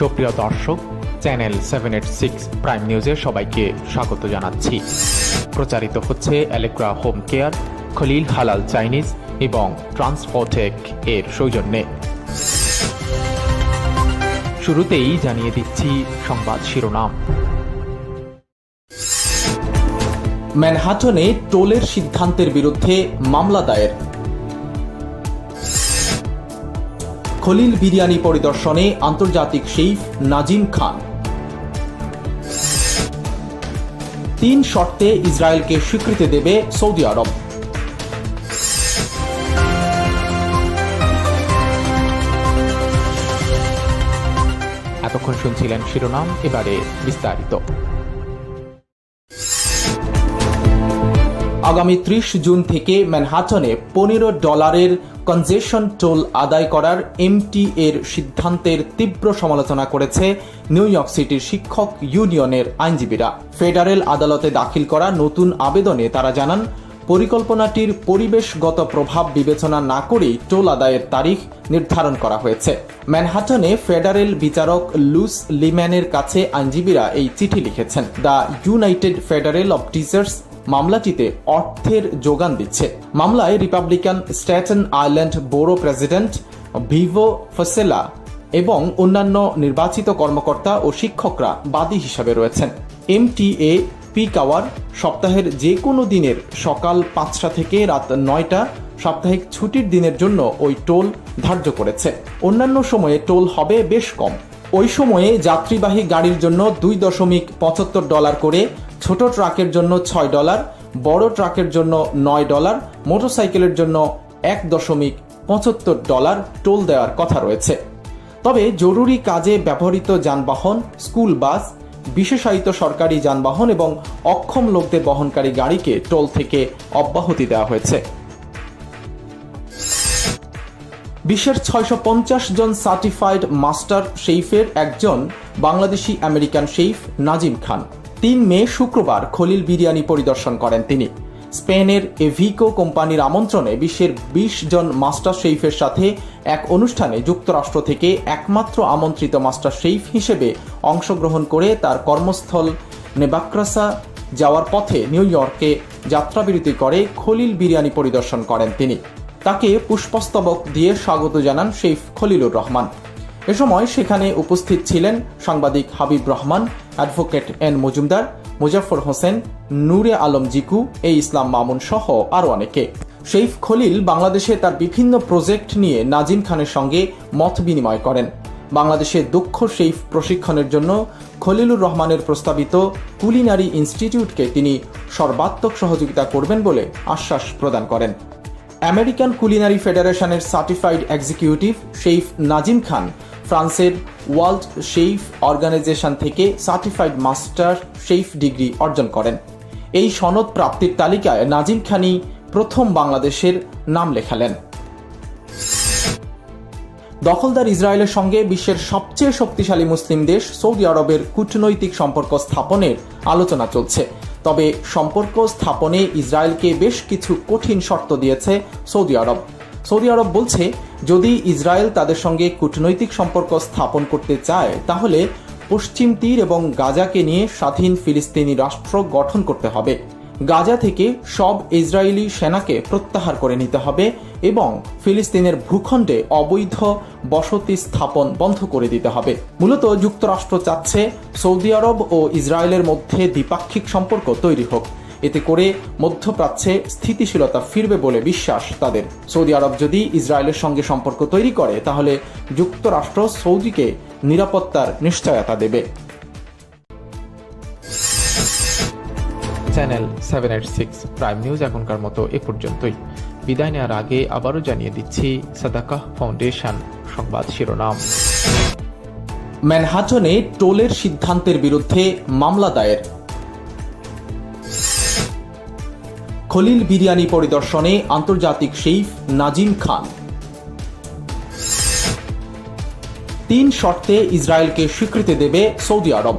সুপ্রিয় দর্শক, channel seven eight six prime নিউজে সবাইকে স্বাগত জানাচ্ছি। প্রচারিত হচ্ছে অ্যালেক্রা হোম কেয়ার খলিল হালাল চাইনিজ এবং ট্রান্সপোর্টেক এর সৌজন্যে। শুরুতেই জানিয়ে দিচ্ছি সংবাদ শিরোনাম। ম্যানহাটনে টোলের সিদ্ধান্তের বিরুদ্ধে মামলা দায়ের। খলিল বিরিয়ানি পরিদর্শনে আন্তর্জাতিক শেফ নাজিম খান। তিন শর্তে ইসরায়েলকে স্বীকৃতি দেবে সৌদি আরব। এতক্ষণ শুনছিলেন শিরোনাম, এবারে বিস্তারিত। আগামী ত্রিশ জুন থেকে ম্যানহাটনে পনেরো ডলারের কনজেশন টোল আদায় করার এমটি এর সিদ্ধান্তের তীব্র সমালোচনা করেছে নিউ ইয়র্ক সিটির শিক্ষক ইউনিয়নের আইনজীবীরা। ফেডারেল আদালতে দাখিল করা নতুন আবেদনে তারা জানান, পরিকল্পনাটির পরিবেশগত প্রভাব বিবেচনা না করেই টোল আদায়ের তারিখ নির্ধারণ করা হয়েছে। ম্যানহাটনে ফেডারেল বিচারক লুস লিম্যানের কাছে আইনজীবীরা এই চিঠি লিখেছেন। The United Federal of Teachers মামলাটিতে অর্থের যোগান দিচ্ছে। মামলায় Republican Staten Island borough president Vito Fossella এবং অন্যান্য নির্বাচিত কর্মকর্তা ও শিক্ষকরা বাদী হিসাবে রয়েছেন। এমটিএ পিক আওয়ার সপ্তাহের যে কোনো দিনের সকাল পাঁচটা থেকে রাত নয়টা সাপ্তাহিক ছুটির দিনের জন্য ওই টোল ধার্য করেছে। অন্যান্য সময়ে টোল হবে বেশ কম। ওই সময়ে যাত্রীবাহী গাড়ির জন্য দুই দশমিক পঁচাত্তর ডলার করে ছোট ট্রাকের জন্য ছয় ডলার, বড় ট্রাকের জন্য নয় ডলার, মোটরসাইকেলের জন্য এক দশমিক পঁচাত্তর ডলার টোল দেওয়ার কথা রয়েছে। তবে জরুরি কাজে ব্যবহৃত যানবাহন, স্কুল বাস, বিশেষায়িত সরকারি যানবাহন এবং অক্ষম লোকদের বহনকারী গাড়িকে টোল থেকে অব্যাহতি দেওয়া হয়েছে। বিশ্বের ছয়শো পঞ্চাশ জন সার্টিফাইড মাস্টার শেইফের একজন বাংলাদেশি আমেরিকান শেইফ নাজিম খান। তিন মে শুক্রবার খলিল বিরিয়ানি পরিদর্শন করেন তিনি। স্পেনের এভিকো কোম্পানির আমন্ত্রণে বিশ্বের ২০ জন মাস্টার শেফের সাথে এক অনুষ্ঠানে যুক্তরাষ্ট্র থেকে একমাত্র আমন্ত্রিত মাস্টার শেফ হিসেবে অংশগ্রহণ করে তার কর্মস্থল নেবাক্রাসা যাওয়ার পথে নিউ ইয়র্কে যাত্রাবিরতি করে খলিল বিরিয়ানি পরিদর্শন করেন তিনি। তাকে পুষ্পস্তবক দিয়ে স্বাগত জানান শেফ খলিলুর রহমান। এ সময় সেখানে উপস্থিত ছিলেন সাংবাদিক Habib Rahman advocate N Majumdar Muzaffar Hossain, Nure Alam Jiku, A Islam Mamun সহ আরও অনেকে। শেফ খলিল বাংলাদেশে তার বিভিন্ন প্রজেক্ট নিয়ে নাজিম খানের সঙ্গে মত বিনিময় করেন। বাংলাদেশে দক্ষ শেফ প্রশিক্ষণের জন্য খলিলুর রহমানের প্রস্তাবিত কুলিনারি ইনস্টিটিউটকে তিনি সর্বাত্মক সহযোগিতা করবেন বলে আশ্বাস প্রদান করেন। আমেরিকান কুলিনারি ফেডারেশনের certified executive chef Nazim Khan ফ্রান্সের ওয়ার্ল্ড শেফ অর্গানাইজেশন থেকে সার্টিফাইড মাস্টার শেফ ডিগ্রি অর্জন করেন। এই সনদ প্রাপ্তির তালিকায় নাজিম খানই প্রথম বাংলাদেশের নাম লেখালেন। দখলদার ইসরায়েলের সঙ্গে বিশ্বের সবচেয়ে শক্তিশালী মুসলিম দেশ সৌদি আরবের কূটনৈতিক সম্পর্ক স্থাপনের আলোচনা চলছে। তবে সম্পর্ক স্থাপনে ইসরায়েলকে বেশ কিছু কঠিন শর্ত দিয়েছে সৌদি আরব। সৌদি আরব বলছে যদি ইসরায়েল তাদের সঙ্গে কূটনৈতিক সম্পর্ক স্থাপন করতে চায়, তাহলে পশ্চিম তীর এবং গাজাকে নিয়ে স্বাধীন ফিলিস্তিনি রাষ্ট্র গঠন করতে হবে। গাজা থেকে সব ইসরায়েলি সেনাকে প্রত্যাহার করে নিতে হবে এবং ফিলিস্তিনের ভূখণ্ডে অবৈধ বসতি স্থাপন বন্ধ করে দিতে হবে। মূলত যুক্তরাষ্ট্র চাচ্ছে সৌদি আরব ও ইসরায়েলের মধ্যে দ্বিপাক্ষিক সম্পর্ক তৈরি হোক। এতে করে মধ্যপ্রাচ্যে স্থিতিশীলতা ফিরবে বলে বিশ্বাস তাদের। সৌদি আরব যদি ইসরায়েলের সঙ্গে সম্পর্ক তৈরি করে তাহলে যুক্তরাষ্ট্র সৌদিকে নিরাপত্তার নিশ্চয়তা দেবে। Channel seven eight six prime news এখনকার মতো এ পর্যন্তই। বিদায় নেওয়ার আগে আবারও জানিয়ে দিচ্ছি সাদাকাহ ফাউন্ডেশন সংবাদ শিরোনাম। ম্যানহাটনে টোলের সিদ্ধান্তের বিরুদ্ধে মামলা দায়ের। খলিল বিরিয়ানি পরিদর্শনে আন্তর্জাতিক শেফ নাজিম খান। তিন শর্তে ইসরায়েলকে স্বীকৃতি দেবে সৌদি আরব।